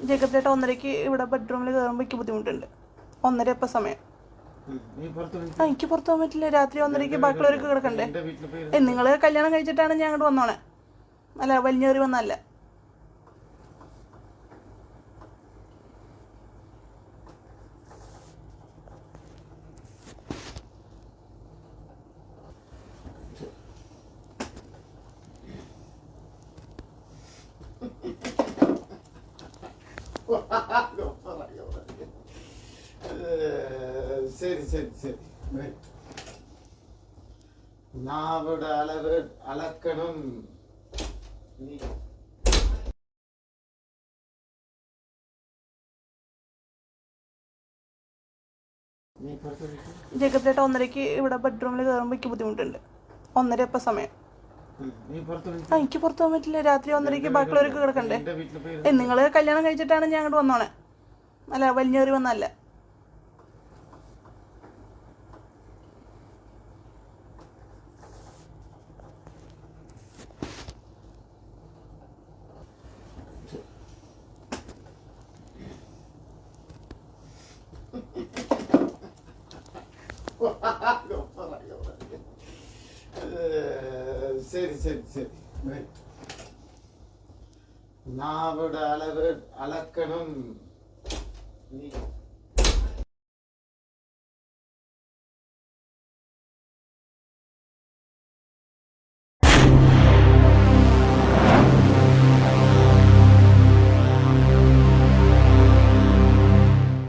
നീ ചേട്ടാ ഒന്നരക്ക് ഇവിടെ ബെഡ്റൂമിൽ കയറുമ്പോൾ എനിക്ക് ബുദ്ധിമുട്ടുണ്ട്. ഒന്നര ഇപ്പം സമയം. ആ. എനിക്ക് പുറത്തു പോകാൻ പറ്റില്ല. രാത്രി ഒന്നരക്ക് ബാക്കിയുള്ളവർക്ക് കിടക്കണ്ടേ? നിങ്ങൾ നിങ്ങൾ കല്യാണം കഴിച്ചിട്ടാണ് ഞാൻ അങ്ങോട്ട് വന്നോണേ. അല്ല വലിഞ്ഞേറി വന്നല്ല നാവിടെ അളവ് അളക്കണം നീ നീ പുറത്ത് വിളിക്ക്. ജഗത്തേട്ട ഒന്നരക്ക് ഇവിടെ ബെഡ്റൂമിൽ കയറുമ്പോൾ എനിക്ക് ബുദ്ധിമുട്ടുണ്ട് ഒന്നര ഇപ്പം സമയം ആ എനിക്ക് പുറത്തു പോകാൻ പറ്റില്ല. രാത്രി ഒന്നരക്ക് ബാക്കിയുള്ളവർക്ക് കിടക്കണ്ടേ? ഏ നിങ്ങൾ കല്യാണം കഴിച്ചിട്ടാണ് ഞാൻ അങ്ങോട്ട് വന്നോണേ. അല്ല വലിഞ്ഞേറി വന്നല്ല ഏഹ്, சரி சரி சரி. ரைட் அளவு அளக்கணும். நீ